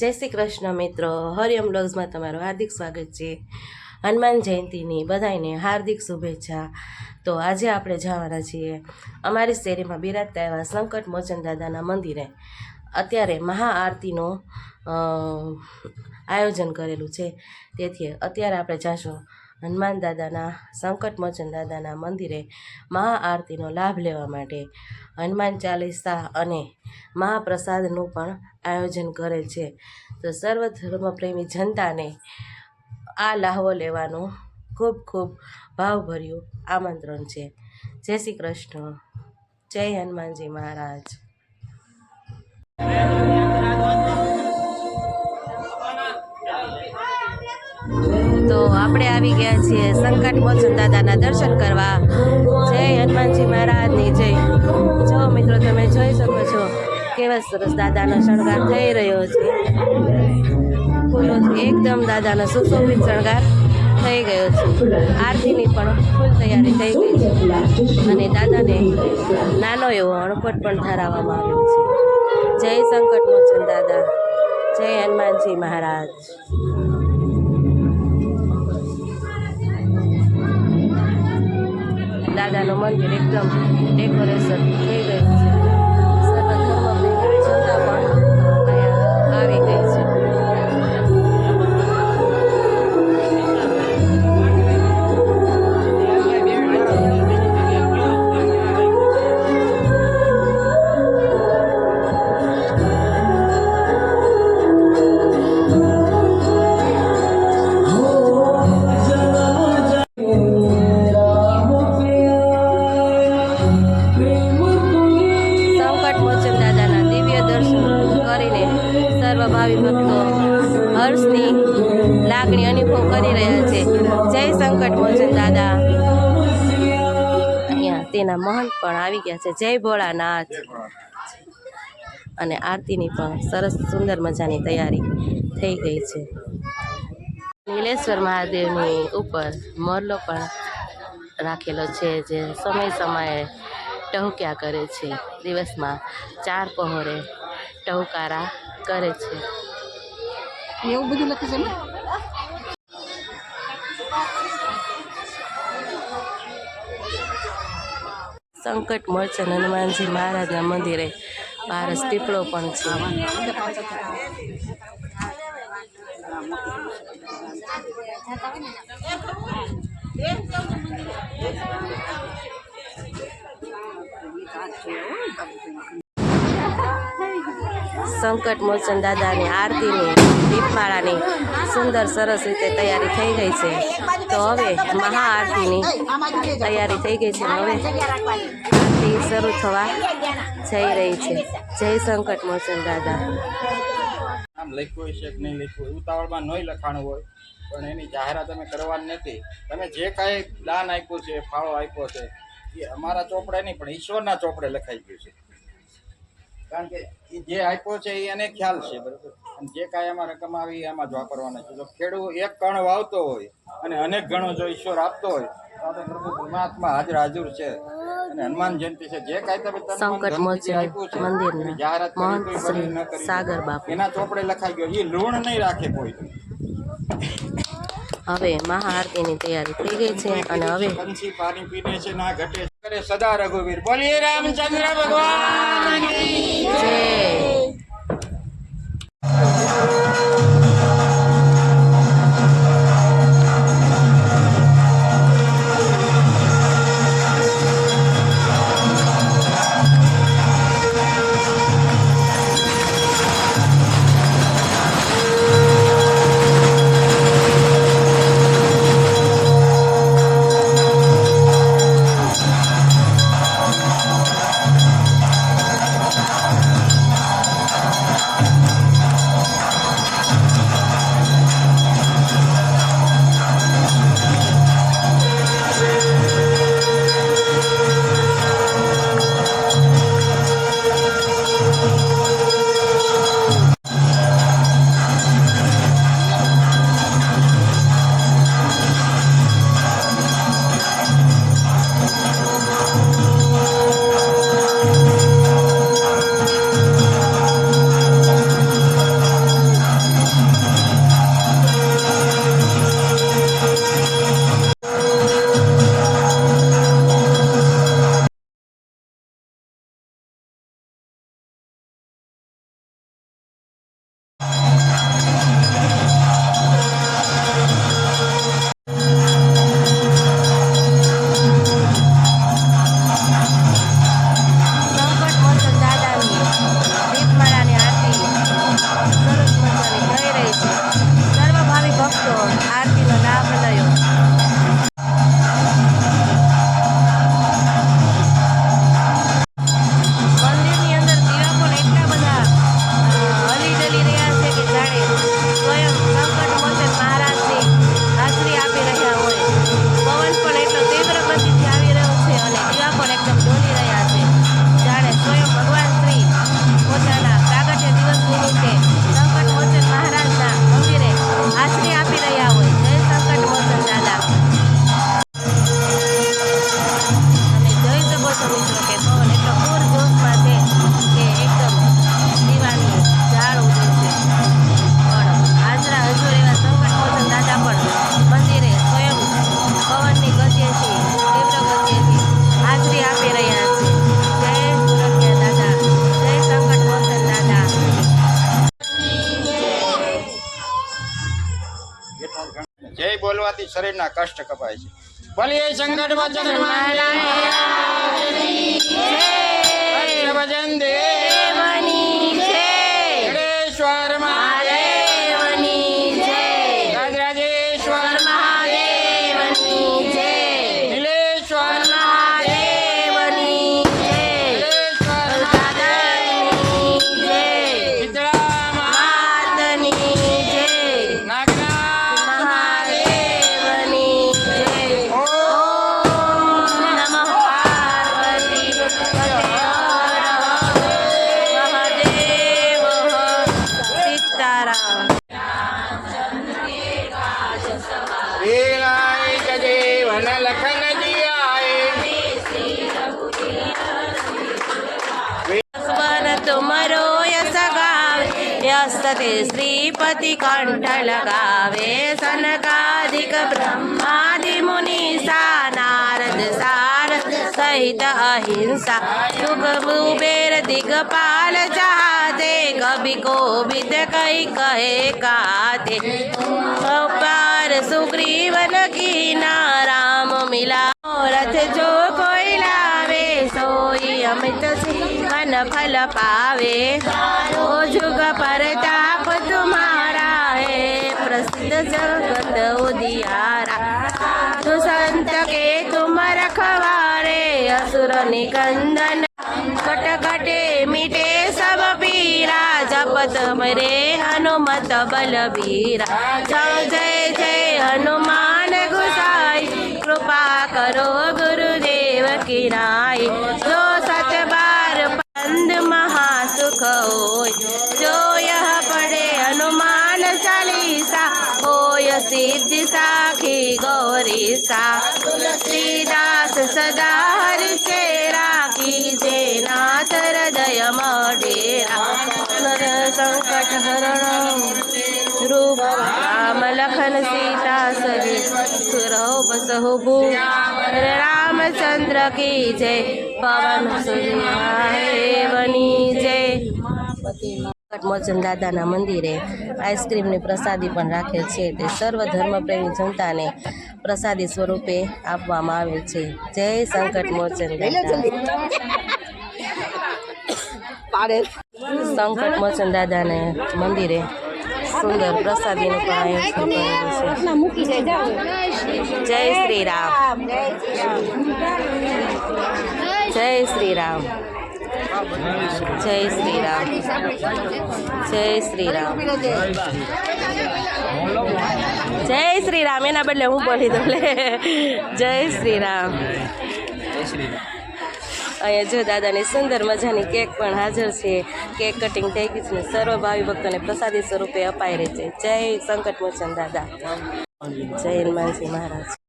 જય શ્રી કૃષ્ણ મિત્રો. હરિયમ બ્લોગ્સમાં તમારું હાર્દિક સ્વાગત છે. હનુમાન જયંતીની બધાને હાર્દિક શુભેચ્છા. તો આજે આપણે જવાના છીએ અમારી શેરીમાં બિરાજતા એવા સંકટ મોચન દાદાના મંદિરે. અત્યારે મહાઆરતીનું આયોજન કરેલું છે. તેથી અત્યારે આપણે જાશું. હનુમાન દાદાના, સંકટ મોચન દાદાના મંદિરે મહાઆરતીનો લાભ લેવા માટે હનુમાન ચાલીસા અને મહાપ્રસાદનું પણ આયોજન કરેલ છે. તો સર્વ ધર્મપ્રેમી જનતાને આ લાહવો લેવાનું ખૂબ ખૂબ ભાવભર્યું આમંત્રણ છે. જય શ્રી કૃષ્ણ. જય હનુમાનજી મહારાજ. તો આપણે આવી ગયા છીએ સંકટ મોચન દાદાના દર્શન કરવા. જય હનુમાનજી મહારાજની જય. જો મિત્રો તમે જોઈ શકો છો કેવા સરસ દાદાનો શણગાર થઈ રહ્યો છે. ફૂલોથી એકદમ દાદાનો સુશોભિત શણગાર થઈ ગયો છે. આરતીની પણ ફૂલ તૈયારી થઈ ગઈ છે. અને દાદાને નાનો એવો અણપટ પણ ધરાવવામાં આવ્યો છે. જય સંકટ મોચન દાદા. જય હનુમાનજી મહારાજ. દાદાનું મંદિર એકદમ ડેકોરેશન થઈ ગયું છે. અહીંયા તેના મહંત પણ આવી ગયા છે. જય ભોળાનાથ. અને આરતીની પણ સરસ સુંદર મજાની તૈયારી થઈ ગઈ છે. નીલેશ્વર મહાદેવની ઉપર મોરલો પણ રાખેલો છે જે સમય સમયે ટહુક્યા કરે છે. દિવસમાં ચાર પહોરે ટહુકારા કરે છે. એવું બધું લખે છે ને સંકટ મોચન હનુમાનજી મહારાજના મંદિરે પારસ પીપળો પણ છે. સંકટ મોચન દાદાની આરતીની, દીપમાળાની સુંદર સરસ રીતે તૈયારી થઈ ગઈ છે. તો હવે મહાઆરતીની તૈયારી થઈ ગઈ છે. હવે આરતી શરૂ થવા જઈ રહી છે. જય સંકટ મોચન દાદા. આમ લખ્યું છે કે નહીં લખ્યું? હોય ઉતાવળમાં નહીં લખાણું હોય, પણ એની જાહેરાત અમે કરવાની નથી. તમે જે કાંઈ દાન આપ્યું છે, ફાળો આપ્યો છે, એ અમારા ચોપડે નહીં, પણ ઈશ્વરના ચોપડે લખાઈ ગયું છે. કારણ કે એ જે આપ્યો છે એ એને ખ્યાલ છે બરાબર? અને જે કાંઈ એમાં રકમ આવી એમાં જ વાપરવાના છે. જો ખેડૂત એક કણ વાવતો હોય અને અનેક ગણો જો ઈશ્વર આપતો હોય તો પ્રભુ પરમાત્મા હાજર હાજર છે. અને હનુમાન જયંતિ છે. જે કાંઈ તમે સંકટ મોચન એની જાહેરાત કરી. સાગર બાપુ. એના ચોપડે લખાઈ ગયો એ લૂણ નહીં રાખે કોઈ. હવે મહાઆરતીની તૈયારી થઈ ગઈ છે અને હવે પંછી પાણી પીને છે ના ઘટે સદા રઘુવીર. બોલીએ રામચંદ્ર ભગવાન બોલવાથી શરીરના કષ્ટ કપાય છે. બોલીએ સંકટ વચન ભજન દેવની યસ્તે શ્રીપતિ કંઠ લગાવે સનકાદિક બ્રહ્માદિ મુનિ સા નારદ સારદ સહિત અહિંસા સુખ કુબેર દિગપાલ ચાહતે કભી કોવિદ કઈ કહે કાતે અપાર સુગ્રીવન કીના રામ મિલા રથ જો કોઈ લાવે સોઈ અમિત જીવન ફલ પાવે તુમારા હે પ્રસિદ્ધ જગત ઉદિયારા તું સંત કે તું રખવારે અસુર નિકંદન કટકટે મીટે સબ પીરા જપત મરે હનુમત બલબીરા જય જય જય હનુમાન ગુસાઈ કૃપા કરો ગુરુદેવ કિરાય જો સત બાર પંદ મહાસુખ હોય નિજ સાખી ગોરી સા તુલસીદાસ સદાર છે રાખી જે નાથ હૃદય મઢેરા સંકટ હરણ રૂપ રામ લખન સીતા સહિત સુરો બસહુ ભૂ રામચંદ્ર કી જય પવન સુનિયા વની જય કટમોચન દાદાના મંદિરે આઈસ્ક્રીમની પ્રસાદી પણ રાખેલ છે. તે સર્વ ધર્મ ધર્મપ્રેમી જનતાને પ્રસાદી સ્વરૂપે આપવામાં આવેલ છે. જય સંકટ મોચન સંકટ મોચન દાદાને મંદિરે સુંદર પ્રસાદીનું પણ આયોજન છે. જય શ્રી રામ. જય શ્રી રામ. જય શ્રી રામ જય શ્રી રામ જય શ્રી રામ એના બદલે હું બોલી દઉં લે જય શ્રી રામ અહીંયા જો દાદાની સુંદર મજાની કેક પણ હાજર છે. કેક કટિંગ થઈ ગઈ છે સર્વ ભાવિ ભક્તોને પ્રસાદી સ્વરૂપે અપાઈ રહી છે. જય સંકટમોચન દાદા. જય હનુમાનસિંહ મહારાજ.